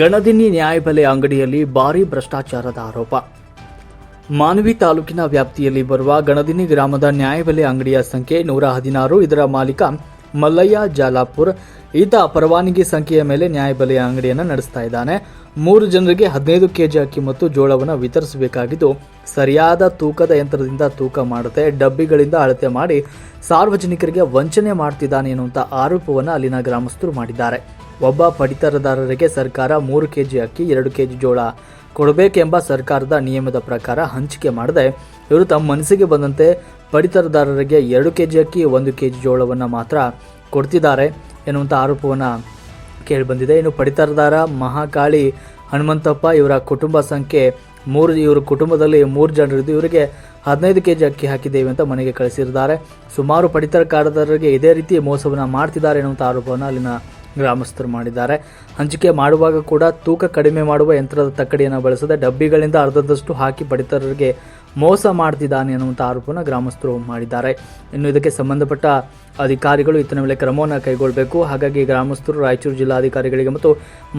ಗಣದಿನಿ ನ್ಯಾಯಬೆಲೆ ಅಂಗಡಿಯಲ್ಲಿ ಭಾರೀ ಭ್ರಷ್ಟಾಚಾರದ ಆರೋಪ. ಮಾನವಿ ತಾಲೂಕಿನ ವ್ಯಾಪ್ತಿಯಲ್ಲಿ ಬರುವ ಗಣದಿನಿ ಗ್ರಾಮದ ನ್ಯಾಯಬೆಲೆ ಅಂಗಡಿಯ ಸಂಖ್ಯೆ ನೂರ ಹದಿನಾರು. ಇದರ ಮಾಲೀಕ ಮಲ್ಲಯ್ಯ ಜಾಲಾಪುರ್. ಈತ ಪರವಾನಗಿ ಸಂಖ್ಯೆಯ ಮೇಲೆ ನ್ಯಾಯಬೆಲೆಯ ಅಂಗಡಿಯನ್ನು ನಡೆಸ್ತಾ ಇದ್ದಾನೆ. ಮೂರು ಜನರಿಗೆ ಹದಿನೈದು ಕೆಜಿ ಅಕ್ಕಿ ಮತ್ತು ಜೋಳವನ್ನು ವಿತರಿಸಬೇಕಾಗಿದ್ದು, ಸರಿಯಾದ ತೂಕದ ಯಂತ್ರದಿಂದ ತೂಕ ಮಾಡದೆ ಡಬ್ಬಿಗಳಿಂದ ಅಳತೆ ಮಾಡಿ ಸಾರ್ವಜನಿಕರಿಗೆ ವಂಚನೆ ಮಾಡ್ತಿದ್ದಾನೆ ಎನ್ನುವಂಥ ಆರೋಪವನ್ನು ಅಲ್ಲಿನ ಗ್ರಾಮಸ್ಥರು ಮಾಡಿದ್ದಾರೆ. ಒಬ್ಬ ಪಡಿತರದಾರರಿಗೆ ಸರ್ಕಾರ ಮೂರು ಕೆಜಿ ಅಕ್ಕಿ, ಎರಡು ಕೆಜಿ ಜೋಳ ಕೊಡಬೇಕೆಂಬ ಸರ್ಕಾರದ ನಿಯಮದ ಪ್ರಕಾರ ಹಂಚಿಕೆ ಮಾಡದೆ ಇವರು ತಮ್ಮ ಮನಸ್ಸಿಗೆ ಬಂದಂತೆ ಪಡಿತರದಾರರಿಗೆ ಎರಡು ಕೆಜಿ ಅಕ್ಕಿ, ಒಂದು ಕೆಜಿ ಜೋಳವನ್ನು ಮಾತ್ರ ಕೊಡ್ತಿದ್ದಾರೆ ಎನ್ನುವಂಥ ಆರೋಪವನ್ನು ಕೇಳಿಬಂದಿದೆ. ಇನ್ನು ಪಡಿತರದಾರ ಮಹಾಕಾಳಿ ಹನುಮಂತಪ್ಪ ಇವರ ಕುಟುಂಬ ಸಂಖ್ಯೆ ಮೂರು, ಇವರ ಕುಟುಂಬದಲ್ಲಿ ಮೂರು ಜನರಿದ್ದು ಇವರಿಗೆ ಹದಿನೈದು ಕೆಜಿ ಅಕ್ಕಿ ಹಾಕಿದ್ದೇವೆ ಅಂತ ಮನೆಗೆ ಕಳಿಸಿದ್ದಾರೆ. ಸುಮಾರು ಪಡಿತರ ಕಾರ್ಡ್ದಾರರಿಗೆ ಇದೇ ರೀತಿ ಮೋಸವನ್ನು ಮಾಡ್ತಿದ್ದಾರೆ ಎನ್ನುವಂಥ ಆರೋಪವನ್ನು ಅಲ್ಲಿನ ಗ್ರಾಮಸ್ಥರು ಮಾಡಿದ್ದಾರೆ. ಹಂಚಿಕೆ ಮಾಡುವಾಗ ಕೂಡ ತೂಕ ಕಡಿಮೆ ಮಾಡುವ ಯಂತ್ರದ ತಕ್ಕಡಿಯನ್ನು ಬಳಸದೆ ಡಬ್ಬಿಗಳಿಂದ ಅರ್ಧದಷ್ಟು ಹಾಕಿ ಪಡಿತರರಿಗೆ ಮೋಸ ಮಾಡ್ತಿದ್ದಾನೆ ಅನ್ನುವಂಥ ಆರೋಪವನ್ನು ಗ್ರಾಮಸ್ಥರು ಮಾಡಿದ್ದಾರೆ. ಇನ್ನು ಇದಕ್ಕೆ ಸಂಬಂಧಪಟ್ಟ ಅಧಿಕಾರಿಗಳು ಇತನ ಮೇಲೆ ಕ್ರಮವನ್ನು ಕೈಗೊಳ್ಳಬೇಕು. ಹಾಗಾಗಿ ಗ್ರಾಮಸ್ಥರು ರಾಯಚೂರು ಜಿಲ್ಲಾಧಿಕಾರಿಗಳಿಗೆ ಮತ್ತು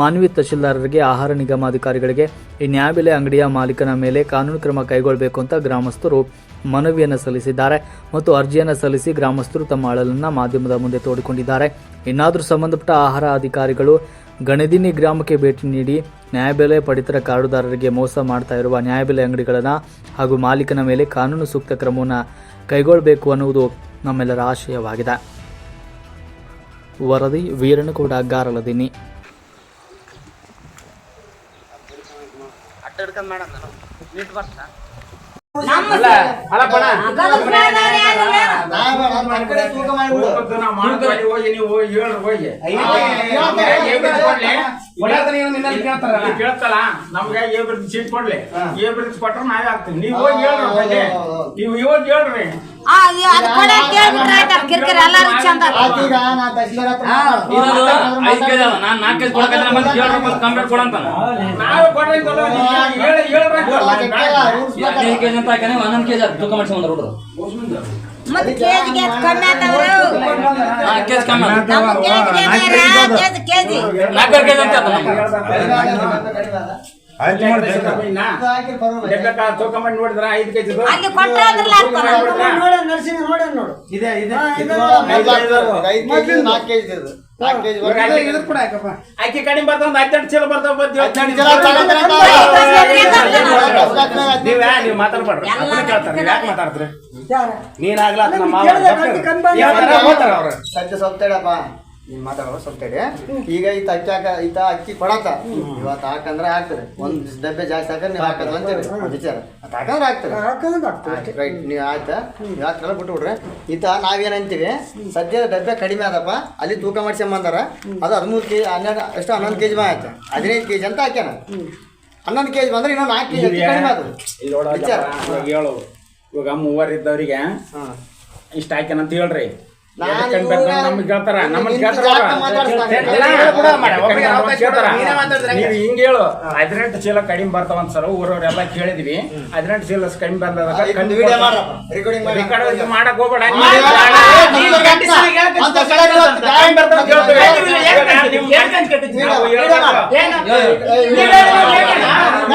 ಮಾನವಿ ತಹಶೀಲ್ದಾರರಿಗೆ, ಆಹಾರ ನಿಗಮ ಅಧಿಕಾರಿಗಳಿಗೆ ಈ ನ್ಯಾಯಬೆಲೆ ಅಂಗಡಿಯ ಮಾಲೀಕನ ಮೇಲೆ ಕಾನೂನು ಕ್ರಮ ಕೈಗೊಳ್ಳಬೇಕು ಅಂತ ಗ್ರಾಮಸ್ಥರು ಮನವಿಯನ್ನು ಸಲ್ಲಿಸಿದ್ದಾರೆ. ಮತ್ತು ಅರ್ಜಿಯನ್ನು ಸಲ್ಲಿಸಿ ಗ್ರಾಮಸ್ಥರು ತಮ್ಮ ಅಳಲನ್ನು ಮಾಧ್ಯಮದ ಮುಂದೆ ತೋಡಿಕೊಂಡಿದ್ದಾರೆ. ಇನ್ನಾದರೂ ಸಂಬಂಧಪಟ್ಟ ಆಹಾರ ಅಧಿಕಾರಿಗಳು ಗಣದಿನಿ ಗ್ರಾಮಕ್ಕೆ ಭೇಟಿ ನೀಡಿ ನ್ಯಾಯಬೆಲೆ ಪಡಿತರ ಕಾರ್ಡುದಾರರಿಗೆ ಮೋಸ ಮಾಡ್ತಾ ಇರುವ ನ್ಯಾಯಬೆಲೆ ಅಂಗಡಿಗಳನ್ನು ಹಾಗೂ ಮಾಲೀಕನ ಮೇಲೆ ಕಾನೂನು ಸೂಕ್ತ ಕ್ರಮವನ್ನು ಕೈಗೊಳ್ಳಬೇಕು ಅನ್ನುವುದು ನಮ್ಮೆಲ್ಲರ ಆಶಯವಾಗಿದೆ. ವರದಿ ವೀರನಗೌಡ ಗಾರಲದಿನಿ ನೀಟ್ ಬಣ ಹೋಗಿ ನೀವು ಹೇಳ್ರಿ ಹೋಗಿ ಕೇಳ್ತಲ್ಲ ನಮ್ಗೆ ಏಬ್ರಿದ್ ಸೀಟ್ ಕೊಡ್ಲಿ ಏಬ್ರಿದ್ ಕೊಟ್ರೆ ನಾವೇ ಹಾಕ್ತೀವಿ ನೀವು ಹೋಗಿ ಹೇಳ್ರಿ ಬಗ್ಗೆ ನೀವು ಇವಾಗ ಹೇಳ್ರಿ ಆ, ಇದು ಅದ್ ಕೊಡ ಕೇಳ್ಬಿಟ್ರೆ ಆಯ್ತು, ಅದ್ ಕಿರ್ಕಿರಿ ಎಲ್ಲಾರು ಚಂದ ಇರೋದು ಐದ್ ಕೆಜಿ ಅದ. ನಾನ್ ನಾಲ್ಕ್ ಕೆಜಿ ಕೊಡಕತ್ತೀನಿ, ಮತ್ತೆ ಕೇಳ್ರಿ, ಮತ್ತೆ ಕಂಪ್ಲೇಂಟ್ ಕೊಡು ಅಂತಾನ. ನಾವೇ ಕೊಡ್ರಿ ಹೇಳಿ ಅಂತ ಹಾಕ್ಯಾನೆ, ಹನ್ನೊಂದು ಕೆಜಿ ತೂಕ ಮಾಡ್ಸ್ಕೊಂಡ್. ಮತ್ತ್ ಕಮ್ಮಿ ಆತವ್ರು. ನಾಲ್ಕು ಕೆಜಿ ಕಮ್ಮಿ. ನಮ್ಮ ಕೇಜಿ ಕೇಜಿ ಕೆಜಿ ಅಂತ. ತೂಕ ಮಾಡಿ ನೋಡಿದ್ರ ಐದು ಕೆಜಿ ಅಲ್ಲಿ ಕೊಟ್ರೆ ನೋಡಿ ನೋಡು ಇದೆ ಇದೆ ಅಕ್ಕಿ ಕಡಿಮೆ ಬರ್ತಾವ ಒಂದ್ ಹತ್ತೆಂಟು ಚೀಲ ಬರ್ತಾವ ನೀವ್ ಯಾ- ನೀವ್ ಮಾತಾಡ್ಬೇಡ್ರಿ ಅದನ್ನ ಕೇಳ್ತಾರೆ ನೀವ್ ಯಾಕೆ ಮಾತಾಡ್ತೀರಿ ನೀನಾಗ್ಲ ನಮ್ಮ ಅವ್ರು. ಸದ್ಯ ನೀನ್ ಮಾತಾಡೋ ಈಗ ಈತ ಅಕ್ಕಿ ಹಾಕ ಈತ ಅಕ್ಕಿ ಕೊಡತ್ತ. ಇವತ್ತು ಹಾಕಂದ್ರೆ ಹಾಕ್ತಾರೆ. ಒಂದ್ ಡಬ್ಬೆ ಜಾಸ್ತಿ ಹಾಕಂದ್ರೆ ನೀವು ಹಾಕದ್ ಅಂತೇಳಿ ವಿಚಾರ. ಹಾಕಂದ್ರೆ ರೈಟ್ ನೀವು ಆಯ್ತಾ? ನೀವು ಹಾಕ್ರಲ್ಲ ಬಿಟ್ಟು ಬಿಡ್ರಿ ಈತ ನಾವೇನ್ ಅಂತೀವಿ? ಸದ್ಯ ಡಬ್ಬೆ ಕಡಿಮೆ ಆದಪ್ಪ ಅಲ್ಲಿ ತೂಕ ಮಾಡಿಸ್ಕೊಂಬಂದಾರ ಅದು ಹದಿಮೂರು ಕೆಜಿ ಹನ್ನೆರಡು ಎಷ್ಟು ಹನ್ನೊಂದು ಕೆ ಜಿ ಆಯ್ತು. ಹದಿನೈದು ಕೆ ಜಿ ಅಂತ ಹಾಕ್ಯಾನ. ಹನ್ನೊಂದು ಕೆ ಜಿ ಬಂದ್ರೆ ಇನ್ನೊಂದು ನಾಲ್ಕು ಕೆ ಜಿ ಕಡಿಮೆ ಅದು ಇಲ್ಲಿ ನೋಡು ವಿಚಾರ. ಇವಾಗ ಹೇಳು. ಇವಾಗ ಮೂವರು ಇದ್ದವರಿಗೆ ಹಾಂ. ಇಷ್ಟ ಹಾಕ್ಯಾನ ಅಂತ ಹೇಳ್ರಿ. ಹಿಂಗ್ ಹೇಳು ಹದಿನೆಂಟು ಚೀಲ ಕಡಿಮೆ ಬರ್ತಾವ ಅಂತ ಸರ್ ಊರವ್ರೆಲ್ಲ ಕೇಳಿದ್ವಿ. ಹದಿನೆಂಟು ಚೀಲ ಕಡಿಮೆ ಬಂದಾಗ ಮಾಡಕ್ ಹೋಗ್ಬೇಡ. ಬರ್ತಾವ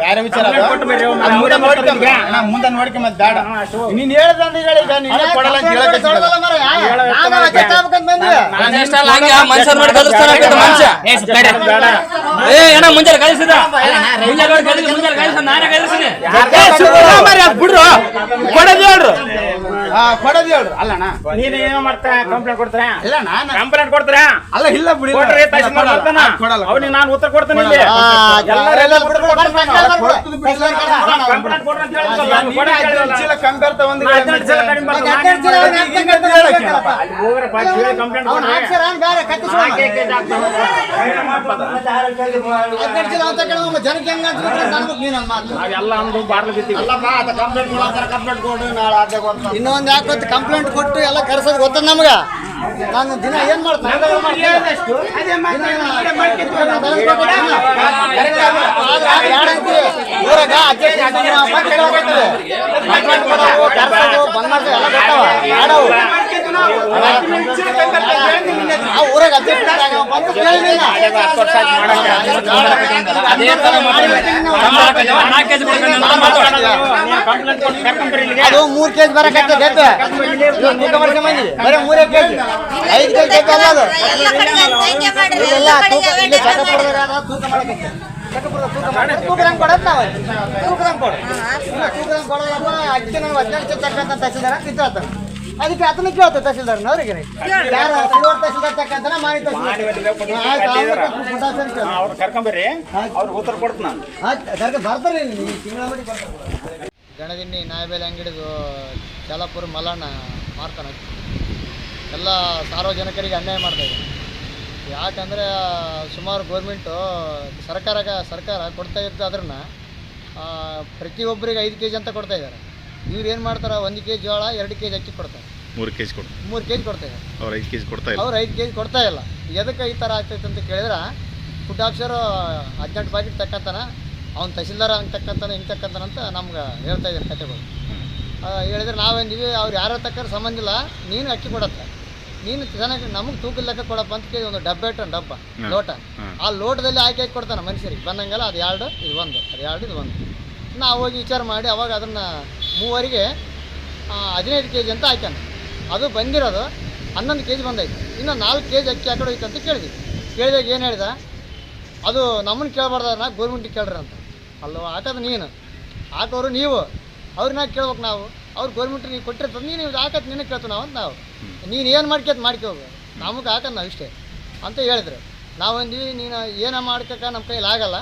ಬೇರೆ ವಿಚಾರ ಮುಂದೆ ನೋಡ್ಕೆ ಮತ್ತೆ ಬೇಡ. ನೀನ್ ಹೇಳ್ದಂದ್ರೆ ಹೇಳಿ ಈಗ ನೀನ್ ಕೊಡಲ್ಲ ಅಂತ ಹೇಳಕ್ ಹಚ್ಚಿದ್ದಲ್ಲ. ನಾನು adjust ಆಗ್ಬೇಕಂತ ಕಳಿಸಿದ ನಾನು ಇಷ್ಟ ಅಲ್ಲ ಹಂಗೆ ಮನುಷ್ಯರ್ ನೋಡಿ ಕಲಿಸ್ತಾನ ಮನುಷ್ಯ ಏ, ತಡಿ. ಬೇಡ. ಏ ಏನ ಮುಂಜಾನೆ ಕಳಿಸಿದ ಮುಂಜಾನೆ ನೋಡಿ ಕಳಿಸಿ ಮುಂಜಾನೆ ಕಳಿಸ ನಾನೇ ಕಳಿಸ್ತೀನಿ ಬಿಡ್ರು ಕೊಡೋದು ಹೇಳ್ರು ಹಾ ಕೊಡೋದು ಹೇಳ್ರಿ. ಅಲ್ಲಣ್ಣ. ನೀನ್ ಏನೋ ಮಾಡ್ತಾ ಕಂಪ್ಲೇಂಟ್ ಕೊಡ್ತಾರೆ? ಇಲ್ಲ ನಾನು ಕಂಪ್ಲೇಂಟ್ ಕೊಡ್ತಾರೆ? ಅಲ್ಲ ಇಲ್ಲ ಬಿಡಿ ತಕ್ಷಣ ಬರ್ತಾನ ಕೊಡಲ್ಲ. ಅವ್ನಿಗೆ ನಾನು ಉತ್ತರ ಕೊಡ್ತೀನಿ ಇಲ್ಲಿ. ಕಂಪ್ಲೇಂಟ್ ಕೊಡ್ರಿ ಅಂತ ಹೇಳಿದ್ರಲ್ಲ, ಕೊಡಿ. ಚೀಲ ಕಂಪೇರ್ ತಗೊಂಡು ಕಂಪ್ಲೇಂಟ್ ಇನ್ನೊಂದು ಯಾಕೆ ಕಂಪ್ಲೇಂಟ್ ಕೊಟ್ಟು ಎಲ್ಲ ಕರೆಸೋದು ಗೊತ್ತ ನಮ್ಗೆ? ನಾನು ದಿನ ಏನ್ ಮಾಡ್ತೀನಿ ಊರಾಗ ಅಧ್ಯಕ್ಷ ಬಂದ್ ಮಾಡ್ಸೋದು ಎಲ್ಲ. ಊರಾಗ. ಅದೇ ಮೂರ್ ಕೆಜಿ ಬರಕತ್ತೆ ಬರೀ ಮೂರೇ ಕೆಜಿ ಐದು ಕೆಜಿ ಬೇಕಲ್ಲ ಅದು ಇಲ್ಲ ತೂಕ ಇಲ್ಲಿ ಚಕ್ಕಪುರದಾಗ ತೂಕ ಮಾಡಕತ್ತೆ ತೂಕದಂಗ್ ನಾವು ತೂಕದಂಗ್ ಕೊಡು ಇಲ್ಲ ತೂಕದಂಗ್ ಕೊಡೋದಪ್ಪ ಅಕ್ಕಿ ನಾವು ಹದಿನೆಂಟು ಚಕ್ಕ ತಕ್ಕಂತ ತಹಸೀಲ್ದಾರ ನಿಂತಾತ ಅದಕ್ಕೆ ಅದನ್ನ ಕೇಳ್ತೇವೆ ತಹಸೀಲ್ದಾರ್ ಅವ್ರಿಗೆ. ಯಾರು? ಸಿಲ್ವರ್ ತಹಸೀಲ್ದಾರ್ ತಕ್ಕಂತಾನ ಮಾಡಿ ಅವ್ರು ಕರ್ಕೊಂಬರ್ರಿ ಅವ್ರಿಗೆ ಉತ್ತರ ಕೊಡ್ತೀನಿ ನಾನು. ಆಯ್ತು ಅದಕ್ಕೆ ಬರ್ತಾರೆ ಈ ತಿಂಗಳ ಮಟ್ಟಿ ಬರ್ತಾರೆ. ಗಣದಿನ್ನಿ ನಾಯಬೇಲೆ ಅಂಗಡಿದು ಚಾಲಪುರ ಮಲ್ಲಣ್ಣ ಮಾರ್ತಾನ. ಎಲ್ಲ ಸಾರ್ವಜನಿಕರಿಗೆ ಅನ್ಯಾಯ ಮಾಡ್ತಾ ಇದೆ. ಯಾಕಂದರೆ ಸುಮಾರು ಗೋರ್ಮೆಂಟು ಸರ್ಕಾರ ಸರ್ಕಾರ ಕೊಡ್ತಾ ಇದ್ದು ಅದನ್ನು ಪ್ರತಿಯೊಬ್ಬರಿಗೆ ಐದು ಕೆ ಜಿ ಅಂತ ಕೊಡ್ತಾ ಇದ್ದಾರೆ. ಇವ್ರು ಏನು ಮಾಡ್ತಾರೆ? ಒಂದು ಕೆಜಿ ಜೋಳ ಎರಡು ಕೆಜಿ ಅಕ್ಕಿ ಕೊಡ್ತಾರೆ. ಮೂರು ಕೆಜಿ ಕೊಡ್ತಾರೆ ಕೊಡು. ಮೂರು ಕೆಜಿ ಕೊಡ್ತಾ ಇದ್ದಾರೆ ಅವ್ರು ಐದು ಕೆ ಜಿ ಕೊಡ್ತಾ ಇಲ್ಲ. ಅವ್ರು ಐದು ಕೆ ಜಿ ಕೊಡ್ತಾ ಇಲ್ಲ. ಎದಕ್ಕೆ ಈ ಥರ ಆಗ್ತೈತೆ ಅಂತ ಕೇಳಿದ್ರೆ ಫುಡ್ ಆಫೀಸರು ಹದಿನೆಂಟು ಪ್ಯಾಕೆಟ್ ತಕ್ಕಂತಾನ ಅವ್ನು ತಹಸೀಲ್ದಾರ್ ಹಂಗೆ ತಕ್ಕಂತಾನ ಹಿಂಗೆ ತಕ್ಕಂತಾನ ಅಂತ ನಮ್ಗೆ ಹೇಳ್ತಾ ಇದ್ದಾರೆ ಕತೆಗಳು. ಹೇಳಿದ್ರೆ ನಾವೇನಿವಿ ಅವ್ರು ಯಾರು ತಕ್ಕಾರ ಸಂಬಂಧ ಇಲ್ಲ ನೀನು ಅಕ್ಕಿ ಕೊಡತ್ತೆ. ನೀನು ಚೆನ್ನಾಗಿ ನಮಗೆ ತೂಕ ಲೆಕ್ಕ ಕೊಡಪ್ಪ ಅಂತ ಕೇಳಿ ಒಂದು ಡಬ್ಬ ಇಟ್ಟು ಡಬ್ಬ ಲೋಟ. ಆ ಲೋಟದಲ್ಲಿ ಹಾಕಿ ಹಾಕಿ ಕೊಡ್ತಾನೆ ಮನುಷ್ಯರಿಗೆ. ಬಂದಂಗೆಲ್ಲ ಅದು ಎರಡು ಇದು ಒಂದು ಅದು ಎರಡು ಇದು ಒಂದು. ನಾವು ಹೋಗಿ ವಿಚಾರ ಮಾಡಿ ಅವಾಗ ಅದನ್ನು ಮೂವರಿಗೆ ಹದಿನೈದು ಕೆ ಜಿ ಅಂತ ಹಾಕ್ಯಾನ. ಅದು ಬಂದಿರೋದು ಹನ್ನೊಂದು ಕೆ ಜಿ ಬಂದೈತೆ. ಇನ್ನು ನಾಲ್ಕು ಕೆ ಜಿ ಅಕ್ಕಿ ಆ ಅಂತ ಕೇಳಿದ್ವಿ. ಕೇಳಿದಾಗ ಏನು ಹೇಳಿದೆ? ಅದು ನಮ್ಮನ್ನು ಕೇಳಬಾರ್ದನ್ನ ಗೌರ್ಮೆಂಟಿಗೆ ಕೇಳ್ರಿ ಅಂತ. ಅಲ್ಲೋ ಹಾಕೋದು ನೀನು. ಹಾಕೋರು ನೀವು. ಅವ್ರನ್ನ ಕೇಳ್ಬೇಕು ನಾವು. ಅವ್ರು ಗೌರ್ಮೆಂಟ್ ನೀವು ಕೊಟ್ಟಿರ್ತದೆ ನೀನು ಹಾಕೋದು ನಿನ್ನ ಕೇಳ್ತೀವಿ ನಾವು ಅಂತ ನಾವು. ನೀನು ಏನು ಮಾಡ್ಕೇತ ಮಾಡ್ಕೋಬೇಕು ನಮಗೆ ಹಾಕೋದು ನಾವು ಇಷ್ಟೇ ಅಂತ ಹೇಳಿದ್ರು. ನಾವು ಅಂದ್ವಿ, ನೀನು ಏನೋ ಮಾಡ್ಕೋಕ ನಮ್ಮ ಕೈಲಿ ಆಗಲ್ಲ.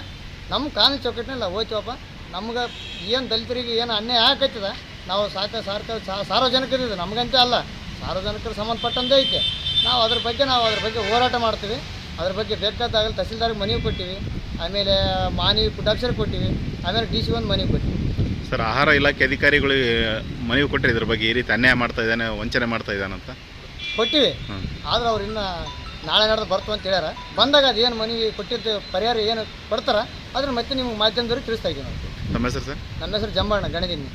ನಮ್ಮ ಕಾನೂನು ಚೌಕಟ್ಟಿನಲ್ಲ ಹೋಯ್ತೀವಪ್ಪ. ನಮ್ಗೆ ಏನು ದಲಿತರಿಗೆ ಏನು ಅನ್ಯಾಯ ಆಕೈತದ ನಾವು ಸಾಕ ಸಾರ್ಕ ಸಾ- ಸಾರ್ವಜನಿಕರಿದ್ದು ನಮಗಂತೆ ಅಲ್ಲ. ಸಾರ್ವಜನಿಕರು ಸಂಬಂಧಪಟ್ಟಂತೆ ಐತೆ. ನಾವು ಅದ್ರ ಬಗ್ಗೆ ನಾವು ಅದ್ರ ಬಗ್ಗೆ ಹೋರಾಟ ಮಾಡ್ತೀವಿ. ಅದ್ರ ಬಗ್ಗೆ ಬೇಕಾದಾಗಲಿ ತಹಸೀಲ್ದಾರ್ಗೆ ಮನವಿ ಕೊಟ್ಟಿವಿ. ಆಮೇಲೆ ಮಾನವಿ ಕುಟಾಕ್ಷರ ಕೊಟ್ಟಿವಿ. ಆಮೇಲೆ ಡಿ ಸಿ ಒಂದು ಮನವಿ ಕೊಟ್ಟಿವಿ. ಸರ್ ಆಹಾರ ಇಲಾಖೆ ಅಧಿಕಾರಿಗಳಿಗೆ ಮನವಿ ಕೊಟ್ಟರೆ ಇದ್ರ ಬಗ್ಗೆ ಈ ರೀತಿ ಅನ್ಯಾಯ ಮಾಡ್ತಾ ಇದ್ದಾನೆ ವಂಚನೆ ಮಾಡ್ತಾ ಇದ್ದಾನಂತ ಕೊಟ್ಟಿವಿ. ಆದ್ರೆ ಅವ್ರು ಇನ್ನು ನಾಳೆ ನಡೆದು ಬರ್ತು ಅಂತ ಹೇಳ್ಯಾರ. ಬಂದಾಗ ಅದು ಏನು ಮನವಿ ಕೊಟ್ಟಿದ್ದು ಪರಿಹಾರ ಏನು ಕೊಡ್ತಾರ ಅದ್ರ ಮತ್ತೆ ನಿಮ್ಗೆ ಮಾಧ್ಯಮದವ್ರಿಗೆ ತಿಳಿಸ್ತಾ ಇದ್ದೀವಿ ನಾವು ತಮ್ಮ ಹೆಸರು ಸರ್? ನನ್ನ ಹೆಸರು ಜಂಬಣ್ಣ ಗಣದಿನ್ನಿ